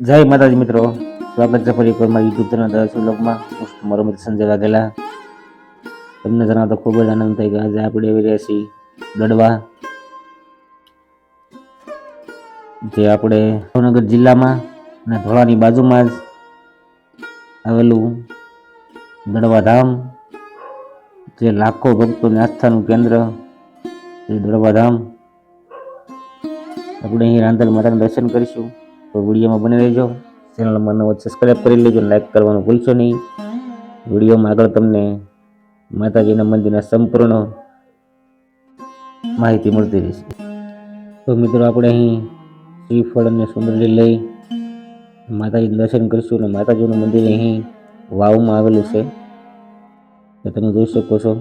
જય માતાજી મિત્રો. સ્વાગત છે ફરી એકવાર મારા યુટ્યુબ ચેનલ દસ વ્લોગમાં હું તમારો મિત્ર સંજય વાઘેલા. તમને જણાવતો ખૂબ જ આનંદ થઈ ગયો આજે આપણે આવી રહ્યા છીએ દડવા. જે આપણે ભાવનગર જિલ્લામાં અને ધોળાની બાજુમાં જ આવેલું દડવા ધામ. જે લાખો ભક્તોની આસ્થાનું કેન્દ્ર એ દડવા ધામ. આપણે અહીં રાંધલ માતાના દર્શન કરીશું. તો વિડીયોમાં બની રહેજો. ચેનલમાં નવો સબસ્ક્રાઈબ કરી લેજો લાઈક કરવાનું ભૂલશો નહીં. વિડીયોમાં આગળ તમને માતાજીના મંદિરના સંપૂર્ણ માહિતી મળતી રહેશે. તો મિત્રો આપણે અહીં શ્રીફળ અને સુંદરી લઈ માતાજીનું દર્શન કરીશું અને માતાજીનું મંદિર અહીં વાવમાં આવેલું છે. તો તમે જોઈ શકો છો,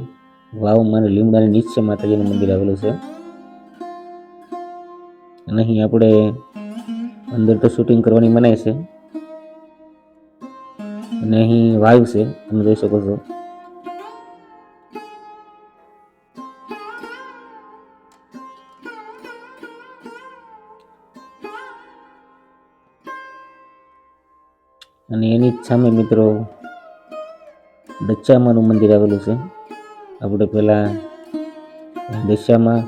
વાવમાં અને લીમડાની નીચે માતાજીનું મંદિર આવેલું છે. અને અહીં આપણે અંદર તો શૂટિંગ કરવાની મનાય છે. અને અહીં વાયુ છે, તમે જોઈ શકો છો. અને એની જ સામે મિત્રો દચ્ચામાનું મંદિર આવેલું છે. આપણે પહેલાં દશામાં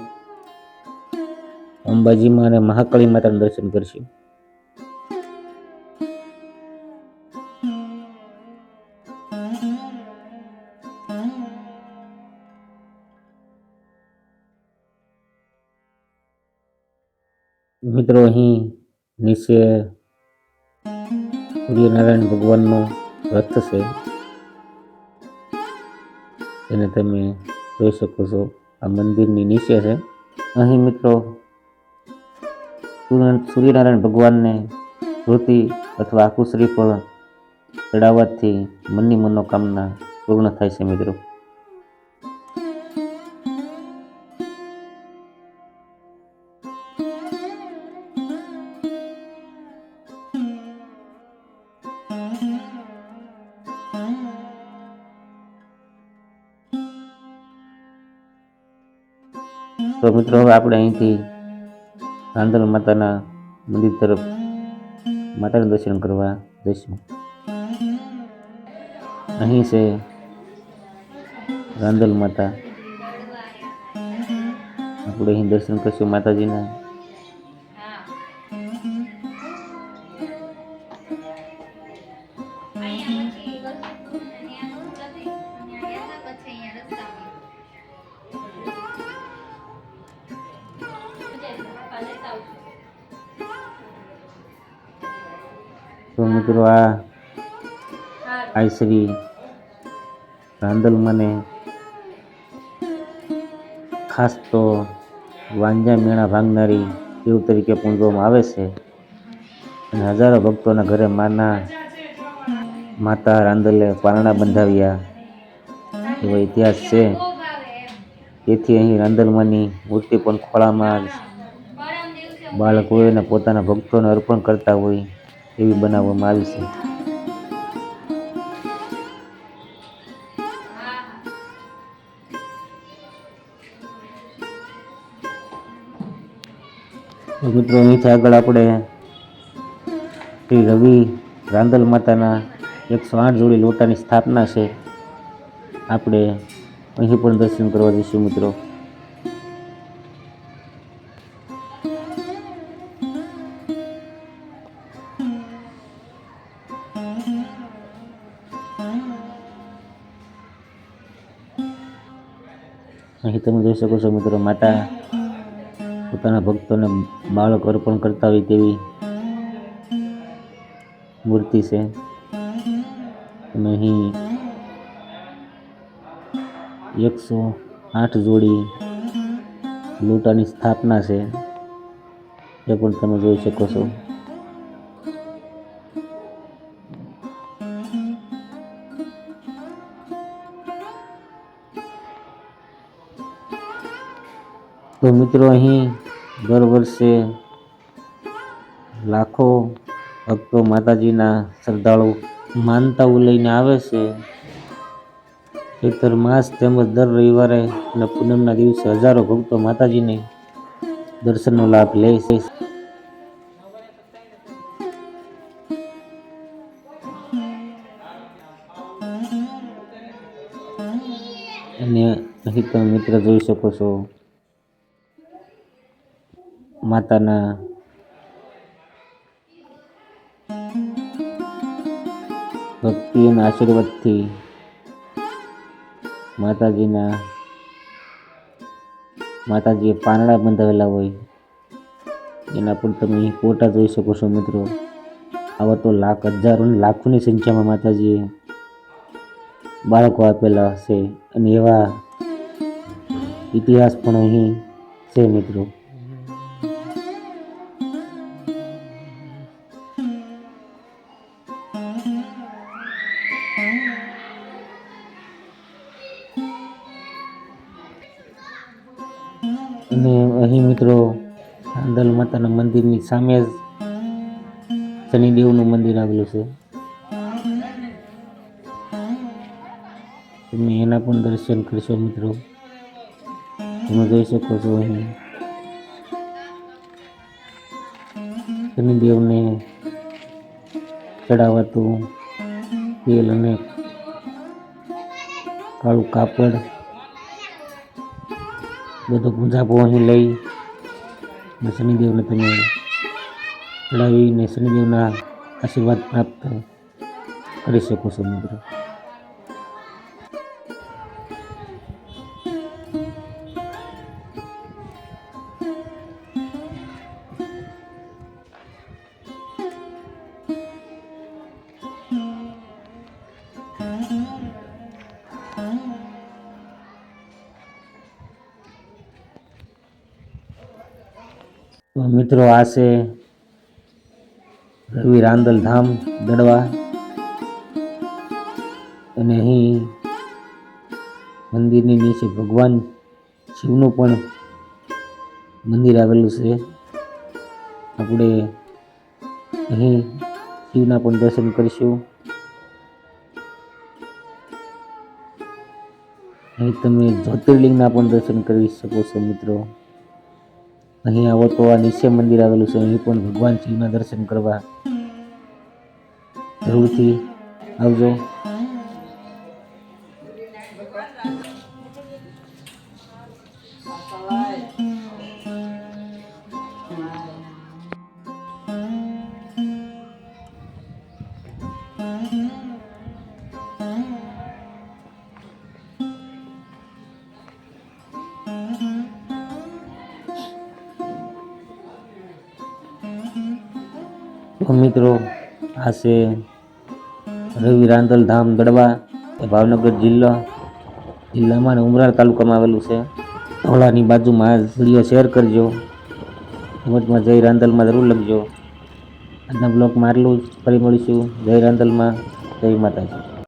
અંબાજીમાં અને મહાકાળી માતાનું દર્શન કરીશું. મિત્રો, અહીં નીચે સૂર્યનારાયણ ભગવાનનો રથ છે. એને તમે જોઈ શકો છો, આ મંદિરની નીચે છે. અહીં મિત્રો, સૂર્ય- સૂર્યનારાયણ ભગવાનને ધોતી અથવા આકુશ્રી પણ ચડાવવાથી મનની મનોકામના પૂર્ણ થાય છે મિત્રો. તો મિત્રો, હવે આપણે અહીંથી રાંદલ માતાના મંદિર તરફ માતાના દર્શન કરવા જઈશું. અહીં છે રાંદલ માતા. આપણે અહીં દર્શન કરીશું માતાજીના. તો મિત્રો આ આ શ્રી રાંદલ મને ખાસ તો વાંજા મેળા ભાંગનારી દેવ તરીકે પૂજવામાં આવે છે. અને હજારો ભક્તોના ઘરે માના માતા રાંદલે પારણા બંધાવ્યા. એવો ઇતિહાસ છે. તેથી અહીં રાંદલમાની મૂર્તિ પણ ખોળામાં બાળકોને પોતાના ભક્તોને અર્પણ કરતા હોય. એવી બનાવવામાં આવી છે. મિત્રો, અહીંથી આગળ આપણે શ્રી રવિ રાંદલ માતાના એકસો આઠ જોડી લોટાની સ્થાપના છે. આપણે અહીં પણ દર્શન કરવા જઈશું મિત્રો. અહીં તમે જોઈ શકો છો મિત્રો, માતા પોતાના ભક્તોને બાળક અર્પણ કરતા હોય તેવી મૂર્તિ છે. તમે અહીં એકસો આઠ જોડી લોટાની સ્થાપના છે, એ પણ તમે જોઈ શકો છો. તો મિત્રો અહીં દર વર્ષે લાખો ભક્તો માતાજીના શ્રદ્ધાળુ માનતાઓ લઈને આવે છે. ખેતર માસ તેમજ દર રવિવારે અને પૂનમના દિવસે હજારો ભક્તો માતાજીને દર્શનનો લાભ લે છે. અને અહીં તમે મિત્ર જોઈ શકો છો માતાના ભક્તિ અને આશીર્વાદથી માતાજીના માતાજીએ પાંદડા બંધાવેલા હોય, એના પણ તમે ફોટા જોઈ શકો છો મિત્રો. આવા તો લાખ હજારો લાખોની સંખ્યામાં માતાજીએ બાળકો આપેલા હશે અને એવા ઇતિહાસ પણ અહીં છે મિત્રો. મિત્રો દલ માતાના મંદિરની સામે જ શનિદેવનું મંદિર આવેલું છે. તમે એના પણ દર્શન કરશો મિત્રો. તમે જોઈ શકો છો અહીં. શનિદેવને ચડાવાતું તેલ અને કાળું કાપડ બધો ગુંજાપો અહીં લઈ અને શનિદેવને તમે ચડાવીને શનિદેવના આશીર્વાદ પ્રાપ્ત કરી શકો છો મિત્રો. મિત્રો આ છે રવિ રાંદલ ધામ દડવા. અને અહીં મંદિરની નીચે ભગવાન શિવનું પણ મંદિર આવેલું છે. આપણે અહીં શિવના પણ દર્શન કરીશું. અહીં તમે જ્યોતિર્લિંગના પણ દર્શન કરી શકો છો મિત્રો. અહીં આવો તો આ નિશ્ચય મંદિર આવેલું છે. અહીં પણ ભગવાન શિવના દર્શન કરવા જરૂરથી આવજો. મિત્રો, આ રવિ રાંદલ ધામ દડવા ભાવનગર જિલ્લો. જિલ્લામાં ઉમરાળ તાલુકામાં આવેલું છે. ઓલાની બાજુમાં આ વીડિયો શેર કરજો. કમેન્ટમાં જય રાંદલમાં જરૂર લખજો. આજના બ્લોગમાં આટલું જ. ફરી મળીશું જય રાંદલમાં જય માતાજી.